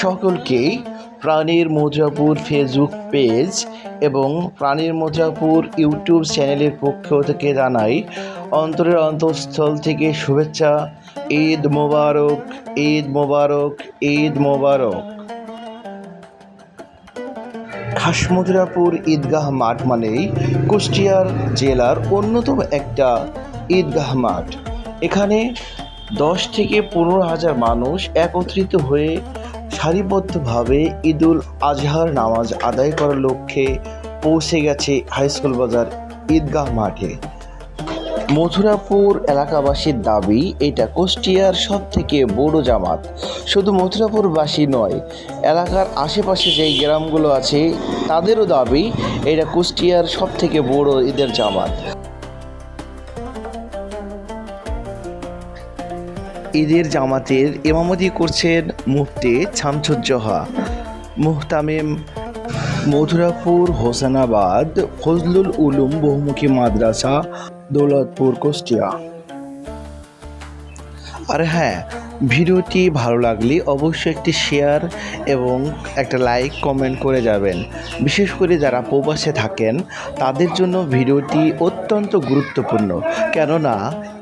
সকলকে প্রাণীর Madhurapur Facebook page এবং প্রাণীর মধুরাপুর ইউটিউব চ্যানেলের পক্ষ থেকে জানাই অন্তরের অন্তঃস্থল থেকে শুভেচ্ছা। ঈদ মোবারক ঈদ মোবারক ঈদ মোবারক। খাসমুদ্রাপুর ঈদগাহ মাঠ মানেই কুষ্টিয়ার জেলার অন্যতম একটা ঈদগাহ মাঠ। এখানে দশ থেকে পনেরো হাজার মানুষ একত্রিত হয়ে সারিবদ্ধভাবে ঈদুল আজহার নামাজ আদায় করার লক্ষ্যে পৌঁছে গেছে হাইস্কুল বাজার ঈদগাহ মাঠে। মথুরাপুর এলাকাবাসীর দাবি, এটা কুষ্টিয়ার সব থেকে বড় জামাত। শুধু মথুরাপুরবাসী নয়, এলাকার আশেপাশে যেই গ্রামগুলো আছে, তাদেরও দাবি, এটা কুষ্টিয়ার সব থেকে বড় ঈদের জামাত। ঈদের জামাতের ইমামতি করছেন মুফতি ছামছুজ্জোহা মুহতামিম মথুরাপুর হোসেনাবাদ, ফজলুল উলুম বহুমুখী মাদ্রাসা, দৌলতপুর কুষ্টিয়া। আর হ্যাঁ ভিডিওটি ভালো লাগলে অবশ্যই একটি শেয়ার এবং একটা লাইক, কমেন্ট করে যাবেন। বিশেষ করে যারা প্রবাসে থাকেন, তাদের জন্য ভিডিওটি অত্যন্ত গুরুত্বপূর্ণ। কেননা,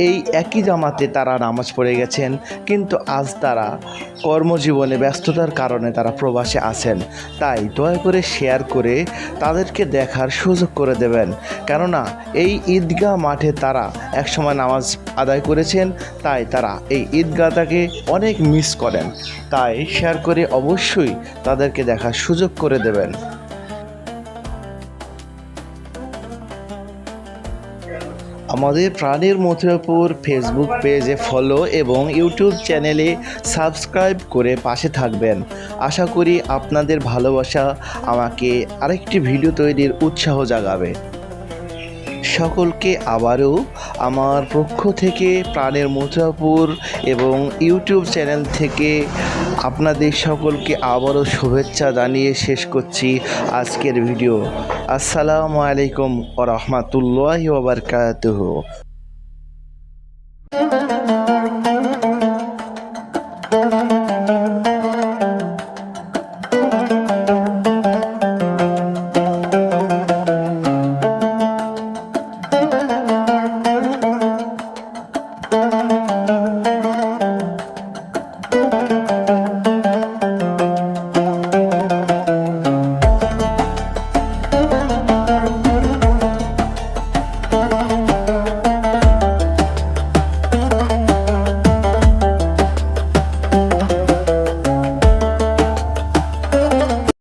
এই একই জামাতে তারা নামাজ পড়ে গেছেন, কিন্তু আজ তারা কর্মজীবনে ব্যস্ততার কারণে তারা প্রবাসে আছেন। তাই দয়া করে শেয়ার করে তাদেরকে দেখার সুযোগ করে দেবেন। কেননা এই ঈদগাহ মাঠে তারা একসময় নামাজ আদায় করেছেন, তাই তারা এই ঈদগাহটাকে অনেক মিস করেন। তাই শেয়ার করে অবশ্যই তাদেরকে দেখার সুযোগ করে দেবেন। আমাদের প্রাণের মথুরাপুর ফেসবুক পেজে ফলো এবং ইউটিউব চ্যানেলে সাবস্ক্রাইব করে পাশে থাকবেন। আশা করি আপনাদের ভালোবাসা আমাকে আরেকটি ভিডিও তৈরির উৎসাহ জাগাবে। সকলকে আবারও আমার পক্ষ থেকে প্রাণের মথুরাপুর এবং ইউটিউব চ্যানেল থেকে আপনাদের সকলকে আবারও শুভেচ্ছা জানিয়ে শেষ করছি আজকের ভিডিও আসসালামু আলাইকুম ও রহমতুল্লাহ ওবরকাতহ.